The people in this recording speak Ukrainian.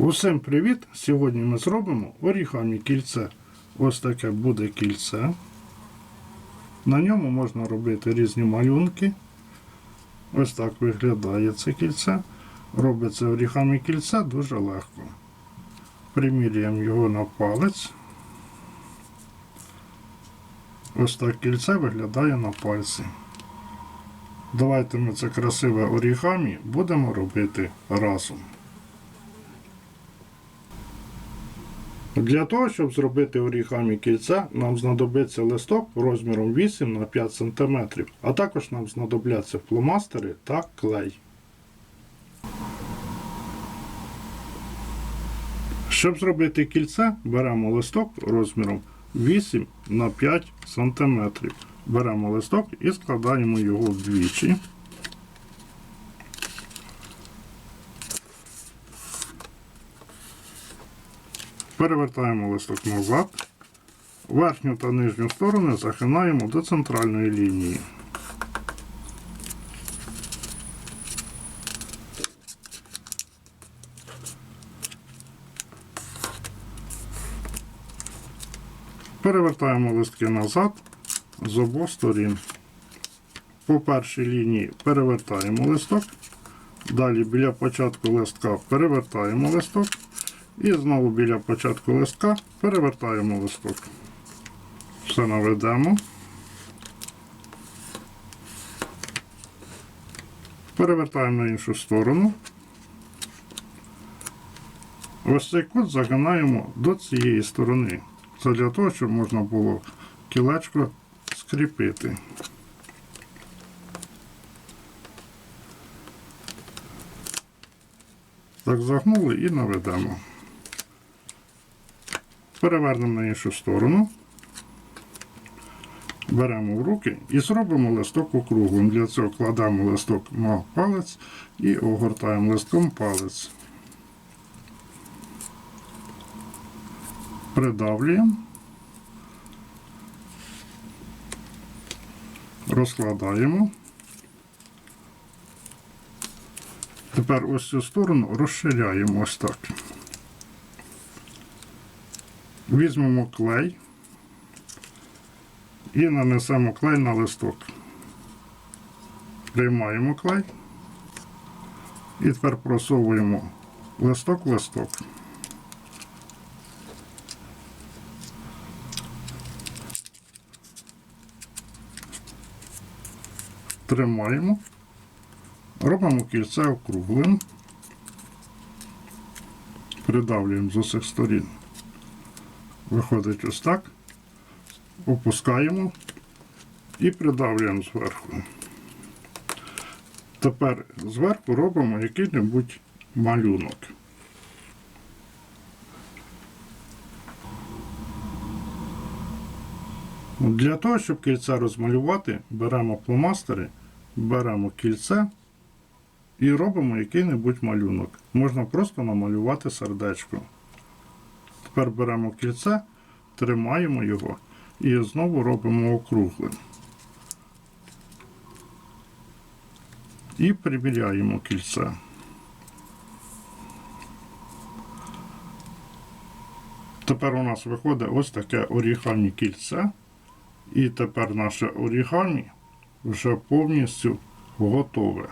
Усім привіт! Сьогодні ми зробимо орігамі кільце. Ось таке буде кільце. На ньому можна робити різні малюнки. Ось так виглядає це кільце. Робиться орігамі кільце дуже легко. Примірюємо його на палець. Ось так кільце виглядає на пальці. Давайте ми це красиве орігамі будемо робити разом. Для того, щоб зробити орігамі кільце, нам знадобиться листок розміром 8 на 5 см, а також нам знадобляться фломастери та клей. Щоб зробити кільце, беремо листок розміром 8 на 5 см. Беремо листок і складаємо його вдвічі. Перевертаємо листок назад. Верхню та нижню сторони загинаємо до центральної лінії. Перевертаємо листки назад з обох сторін. По першій лінії перевертаємо листок. Далі біля початку листка перевертаємо листок. І знову біля початку листка перевертаємо листок. Все наведемо. Перевертаємо на іншу сторону. Ось цей кут загинаємо до цієї сторони. Це для того, щоб можна було кілечко скріпити. Так загнули і наведемо. Перевернемо на іншу сторону. Беремо в руки і зробимо листок округлим. Для цього кладемо листок на палець і огортаємо листком палець. Придавлюємо. Розкладаємо. Тепер ось цю сторону розширяємо ось так. Візьмемо клей і нанесемо клей на листок. Приймаємо клей і тепер просовуємо листок в листок. Тримаємо, робимо кільце округлим, придавлюємо з усіх сторін. Виходить ось так. Опускаємо і придавлюємо зверху. Тепер зверху робимо який-небудь малюнок. Для того, щоб кільце розмалювати, беремо фломастери, беремо кільце і робимо який-небудь малюнок. Можна просто намалювати сердечко. Тепер беремо кільце, тримаємо його і знову робимо округлим. І приміряємо кільце. Тепер у нас виходить ось таке орігамі кільце. І тепер наше орігамі вже повністю готове.